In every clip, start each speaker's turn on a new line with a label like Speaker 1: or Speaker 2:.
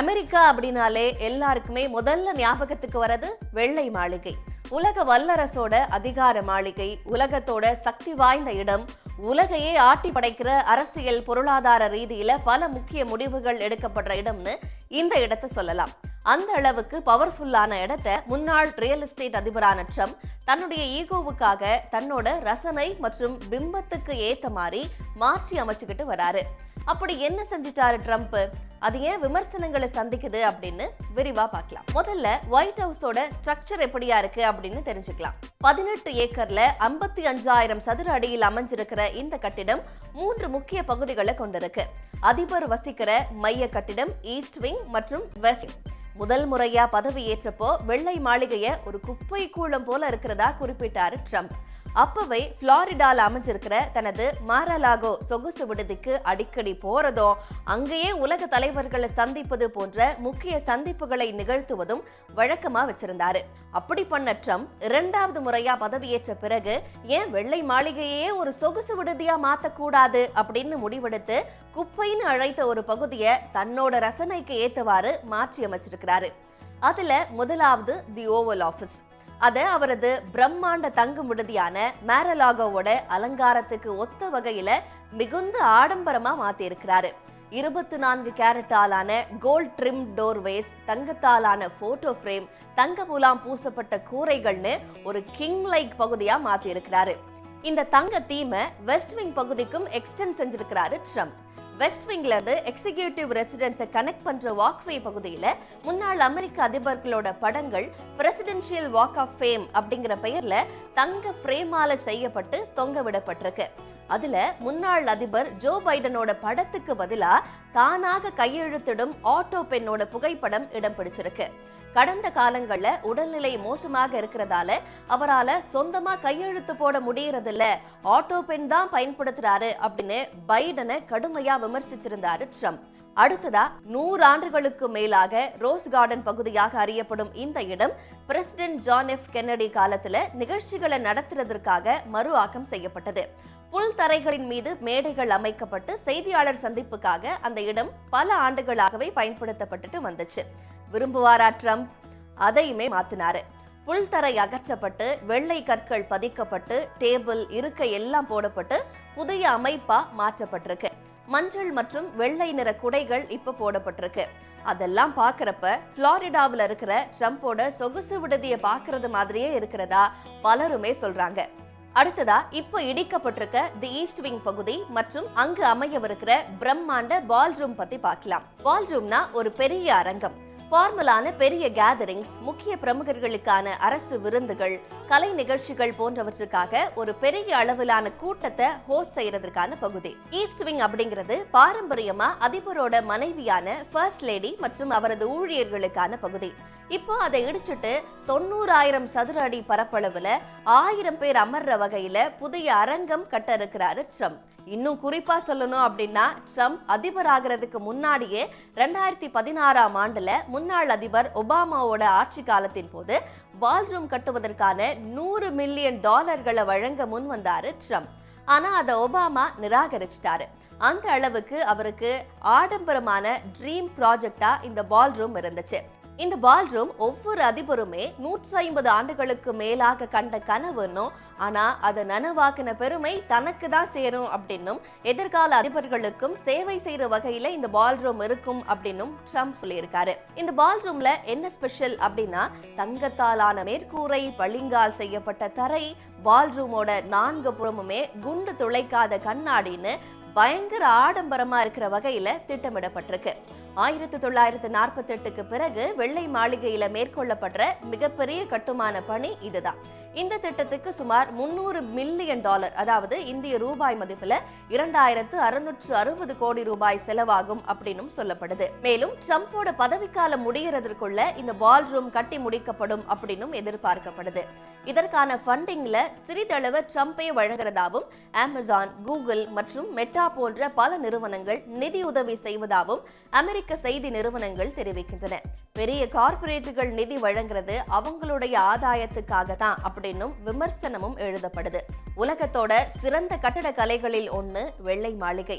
Speaker 1: America அப்படின்னாலே எல்லாருக்குமே முதல்ல ஞாபகத்துக்கு வர்றது வெள்ளை மாளிகை. உலக வல்லரசோட அதிகார மாளிகை உலகத்தோட சக்தி வாய்ந்த இடம் உலகையே ஆட்டி படைக்கிற அரசியல் பொருளாதார ரீதியில பல முக்கிய முடிவுகள் எடுக்கப்படுற இடம்னு இந்த இடத்தை சொல்லலாம். அந்த அளவுக்கு பவர்ஃபுல்லான இடத்த முன்னாள் ரியல் எஸ்டேட் அதிபரான ட்ரம்ப் தன்னுடைய ஈகோவுக்காக தன்னோட ரசனை மற்றும் பிம்பத்துக்கு ஏத்த மாதிரி மாற்றி அமைச்சுக்கிட்டு வராரு. அப்படி என்ன செஞ்சிட்டாரு ட்ரம்ப் அது ஏன் விமர்சனங்களை சந்திக்குது அப்படின்னு விரிவா பார்க்கலாம். முதல்ல ஒயிட் ஹவுஸோட ஸ்ட்ரக்சர் எப்படியா இருக்கு அப்படின்னு தெரிஞ்சுக்கலாம். பதினெட்டு ஏக்கர்ல ஐம்பத்தி அஞ்சாயிரம் சதுர அடியில் அமைஞ்சிருக்கிற இந்த கட்டிடம் மூன்று முக்கிய பகுதிகளை கொண்டிருக்கு. அதிபர் வசிக்கிற மைய கட்டிடம் ஈஸ்ட் விங் மற்றும் வெஸ்ட் முதல் முறையா பதவி ஏற்றப்போ வெள்ளை மாளிகையை ஒரு குப்பை கூளம் போல இருக்கிறதா குறிப்பிட்டாரு ட்ரம்ப் அப்பவே ஃப்ளாரிடால அமைஞ்சிருக்கிற தனது மாரலாகோ சொகுசு விடுதிக்கு அடிக்கடி போறதும் அங்கேயே உலக தலைவர்களை சந்திப்பது போன்ற முக்கிய சந்திப்புகளை நிகழ்த்துவதும் வழக்கமா வச்சிருந்தாரு. அப்படி பண்ண ட்ரம்ப் இரண்டாவது முறையா பதவியேற்ற பிறகு ஏன் வெள்ளை மாளிகையே ஒரு சொகுசு விடுதியா மாத்தக்கூடாது அப்படின்னு முடிவெடுத்து குப்பைன்னு அழைத்த ஒரு பகுதியை தன்னோட ரசனைக்கு ஏத்தவாறு மாற்றி அமைச்சிருக்கிறாரு. அதுல முதலாவது தி ஓவல் ஆஃபீஸ். அதை அவரது பிரம்மாண்ட தங்கும் விடுதியான மேரலாகோவோட அலங்காரத்துக்கு ஒத்த வகையில மிகுந்த ஆடம்பரமா மாத்திருக்கிறாரு இருபத்தி நான்கு கேரட்டாலான கோல்ட் ட்ரிம் டோர்வேஸ் தங்கத்தாலான போட்டோ ஃப்ரேம் தங்க முலாம் பூசப்பட்ட கூரைகள்னு ஒரு கிங் லைக் பகுதியா மாத்திருக்கிறாரு இந்த தங்க தீமை வெஸ்ட் விங் பகுதிக்கும் எக்ஸ்டென்ட் செஞ்சிருக்கிறாரு ட்ரம்ப். வெஸ்ட் விங்ல இருந்து எக்ஸிகியூட்டிவ் ரெசிடென்ஸை கனெக்ட் பண்ற வாக்வே பகுதியில முன்னாள் அமெரிக்க அதிபர்களோட படங்கள் பிரசிடென்ஷியல் வாக் ஆஃப் ஃபேம் அப்படிங்கிற பெயர்ல தங்க ஃப்ரேமால செய்யப்பட்டு தொங்க விடப்பட்டிருக்கு அதுல முன்னாள் அதிபர் ஜோ பைடனோட படத்துக்கு பதிலா தானாக கையெழுத்திடும் ஆட்டோ பெண்ணோட புகைப்படம் இடம் பிடிச்சிருக்கு கடந்த காலங்கள்ல உடல்நிலை மோசமாக இருக்கிறதால அவரால சொந்தமா கையெழுத்து போட முடியறதில்ல. ஆட்டோ பெண் தான் பயன்படுத்துறாரு அப்படின்னு பைடனை கடுமையா விமர்சிச்சிருந்தாரு ட்ரம்ப். அடுத்ததா நூறு ஆண்டுகளுக்கு மேலாக ரோஸ் கார்டன் பகுதியாக அறியப்படும் இந்த இடம் பிரசிடென்ட் ஜான் எஃப் கென்னடி காலத்துல நிகழ்ச்சிகளை நடத்துறதற்காக மறு ஆக்கம் செய்யப்பட்டது. புல் தரைகளின் மீது மேடைகள் அமைக்கப்பட்டு செய்தியாளர் சந்திப்புக்காக அந்த இடம் பல ஆண்டுகளாகவே பயன்படுத்தப்பட்டுட்டு வந்துச்சு. விரும்புவாரா ட்ரம்ப்? அதையுமே மாத்தினாரு. புல்தரை அகற்றப்பட்டு வெள்ளை கற்கள் பதிக்கப்பட்டு டேபிள் இருக்கை எல்லாம் போடப்பட்டு புதிய அமைப்பா மாற்றப்பட்டிருக்கு. மஞ்சள் மற்றும் வெள்ளை நிற குடைகள் இப்ப போடப்பட்டிருக்கு. அதெல்லாம் பாக்குறப்ப பிளாரிடாவில் இருக்கிற ட்ரம்போட சொகுசு விடுதியை பார்க்கறது மாதிரியே இருக்கிறதா பலருமே சொல்றாங்க. அடுத்ததா இப்போ இடிக்கப்பட்டிருக்க தி ஈஸ்ட் விங் பகுதி மற்றும் அங்கு அமையவிருக்கிற பிரம்மாண்ட பால் ரூம் பத்தி பார்க்கலாம். பால் ரூம்னா ஒரு பெரிய அரங்கம். ஃபார்மலான பெரிய கேதரிங்ஸ் முக்கிய பிரமுகர்களுக்கான அரசு விருந்துகள் கலை நிகழ்ச்சிகள் போன்றவற்றுக்காக ஒரு பெரிய அளவிலான கூட்டத்தை ஹோஸ்ட் செய்யறதுக்கான பகுதி. ஈஸ்ட் விங் அப்படிங்கிறது பாரம்பரியமா அதிபரோட மனைவியான ஃபர்ஸ்ட் லேடி மற்றும் அவரது ஊழியர்களுக்கான பகுதி. இப்போ அதை இடிச்சிட்டு தொண்ணூறாயிரம் சதுர அடி பரப்பளவுல ஆயிரம் பேர் அமர்ற வகையில புதிய அரங்கம் கட்ட இருக்கிறாரு ட்ரம்ப். இன்னும் குறிப்பா சொல்லணும் அப்படின்னா ட்ரம்ப் அதிபர் ஆகிறதுக்கு முன்னாடியே ரெண்டாயிரத்தி பதினாறாம் ஆண்டுல முன்னாள் அதிபர் ஒபாமாவோட ஆட்சி காலத்தின் போது பால்ரூம் கட்டுவதற்கான நூறு மில்லியன் டாலர்களை வழங்க முன் வந்தாரு ட்ரம்ப். ஆனா அதை ஒபாமா நிராகரிச்சிட்டாரு. அந்த அளவுக்கு அவருக்கு ஆடம்பரமான ட்ரீம் ப்ராஜெக்டா இந்த பால் ரூம் இருந்துச்சு. இந்த பால்ரூம் ஒவ்வொரு அதிபருமே நூற்றி ஐம்பது ஆண்டுகளுக்கு மேலாக கண்ட கனவுன்னும் ஆனா அதை நனவாக்கின பெருமை தனக்கு தான் சேரும் அப்படின்னும் எதிர்கால அதிபர்களுக்கும் சேவை செய்யற வகையில இந்த பால்ரூம் இருக்கும் அப்படின்னும் ட்ரம்ப் சொல்லியிருக்காரு. இந்த பால்ரூம்ல என்ன ஸ்பெஷல் அப்படின்னா தங்கத்தாலான மேற்கூரை பளிங்கால் செய்யப்பட்ட தரை பால்ரூமோட நான்கு புறமுமே குண்டு துளைக்காத கண்ணாடின்னு பயங்கர ஆடம்பரமா இருக்கிற வகையில திட்டமிடப்பட்டிருக்கு. ஆயிரத்தி தொள்ளாயிரத்து நாற்பத்தி எட்டுக்கு பிறகு வெள்ளை மாளிகையில மேற்கொள்ளப்படுற மிகப்பெரிய கட்டுமான பணி இதுதான். இந்த திட்டத்துக்கு சுமார் முன்னூறு மில்லியன் டாலர் அதாவது இந்திய ரூபாய் மதிப்புல இரண்டாயிரத்து அறுநூற்று அறுபது கோடி ரூபாய் செலவாகும் அப்படின்னும் சொல்லப்படுது. மேலும் ட்ரம்போட பதவிக்காலம் முடியறதற்குள்ள இந்த பால் ரூம் கட்டி முடிக்கப்படும் அப்படின்னும் எதிர்பார்க்கப்படுது. இதற்கான ஃபண்டிங்ல சிறிதளவு ட்ரம்பே வழங்குறதாவும் அமேசான் கூகுள் மற்றும் மெட்டா போன்ற பல நிறுவனங்கள் நிதியுதவி செய்வதாகவும் அமெரிக்க செய்தி நிறுவனங்கள் தெரிவிக்கின்றன. பெரிய கார்ப்பரேட்டுகள் நிதி வழங்குறது அவங்களுடைய ஆதாயத்துக்காக தான் அப்படின்னும் விமர்சனமும் எழுதப்படுது. உலகத்தோட சிறந்த கட்டட கலைகளில் ஒன்று வெள்ளை மாளிகை.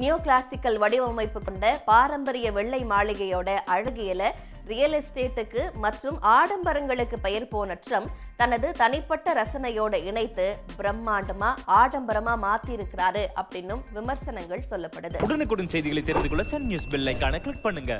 Speaker 1: நியோ கிளாசிக்கல் வடிவமைப்பு கொண்ட பாரம்பரிய வெள்ளை மாளிகையோட அழகியல ரியல் எஸ்டேட்டுக்கு மற்றும் ஆடம்பரங்களுக்கு பெயர் போன ட்ரம்ப் தனது தனிப்பட்ட ரசனையோட இணைத்து பிரம்மாண்டமா ஆடம்பரமா மாத்தி இருக்கிறாரு அப்படின்னும் விமர்சனங்கள் சொல்லப்படுது.
Speaker 2: உடனுக்குடன் செய்திகளை தெரிந்து கொள்ள சன் நியூஸ் பெல் கிளிக் பண்ணுங்க.